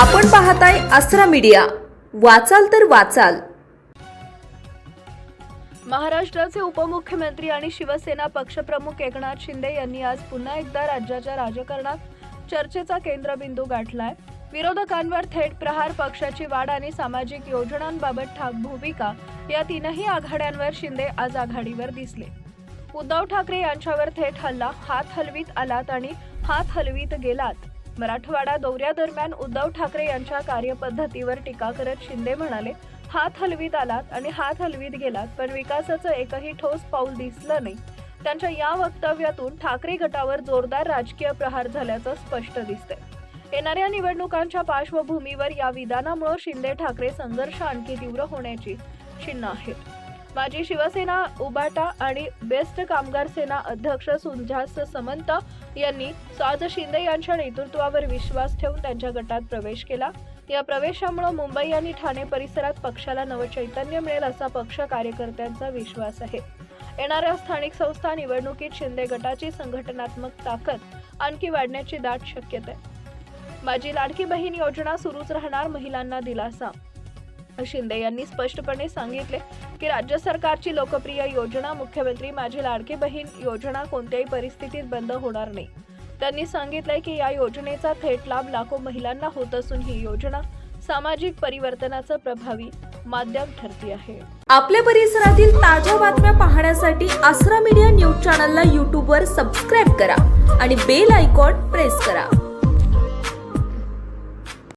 आपण पाहताय आसरा मीडिया. वाचाल तर वाचाल. महाराष्ट्राचे उपमुख्यमंत्री आणि शिवसेना पक्षप्रमुख एकनाथ शिंदे यांनी आज पुन्हा एकदा राज्याच्या राजकारणात चर्चेचा केंद्रबिंदू गाठलाय. विरोधकांवर थेट प्रहार पक्षाची वाढ आणि सामाजिक योजनांबाबत ठाक भूमिका या तीनही आघाड्यांवर शिंदे आज आघाडीवर दिसले. उद्धव ठाकरे यांच्यावर थेट हल्ला हात हलवीत आलात आणि हात हलवीत गेलात. मराठवाडा दौऱ्यादरम्यान उद्धव ठाकरे यांच्या कार्यपद्धतीवर टीका करत शिंदे म्हणाले हात हलवीत आलात आणि हात हलवीत गेलात पण विकासाचं एकही ठोस पाऊल दिसलं नाही. त्यांच्या या वक्तव्यातून ठाकरे गटावर जोरदार राजकीय प्रहार झाल्याचं स्पष्ट दिसतंय. येणाऱ्या निवडणुकांच्या पार्श्वभूमीवर या विधानामुळे शिंदे ठाकरे संघर्ष आणखी तीव्र होण्याची चिन्ह आहेत. माजी शिवसेना उबाटा आणि बेस्ट कामगार सेना अध्यक्ष सुंजास समंत यांनी आज शिंदे यांच्या नेतृत्वावर विश्वास ठेवून त्यांच्या गटात प्रवेश केला. या प्रवेशामुळे मुंबई आणि ठाणे परिसरात पक्षाला नवचैतन्य मिळेल असा पक्ष कार्यकर्त्यांचा विश्वास आहे. येणाऱ्या स्थानिक संस्था निवडणुकीत शिंदे गटाची संघटनात्मक ताकद आणखी वाढण्याची दाट शक्यता आहे. माझी लाडकी बहीण योजना सुरूच राहणार महिलांना दिलासा शिंदे यांनी स्पष्टपणे सांगितले की राज्य सरकारची लोकप्रिय योजना मुख्यमंत्री माझी लाडकी बहीण योजना कोणत्याही परिस्थितीत बंद होणार नाही. त्यांनी सांगितलंय की या योजनेचा थेट लाभ लाखो महिलांना होत असून ही योजना सामाजिक परिवर्तनाचं प्रभावी माध्यम ठरती आहे. आपल्या परिसरातील ताज्या बातम्या पाहण्यासाठी आसरा मीडिया न्यूज चॅनलला यूट्यूबवर सबस्क्राईब करा आणि बेल आयकॉन प्रेस करा.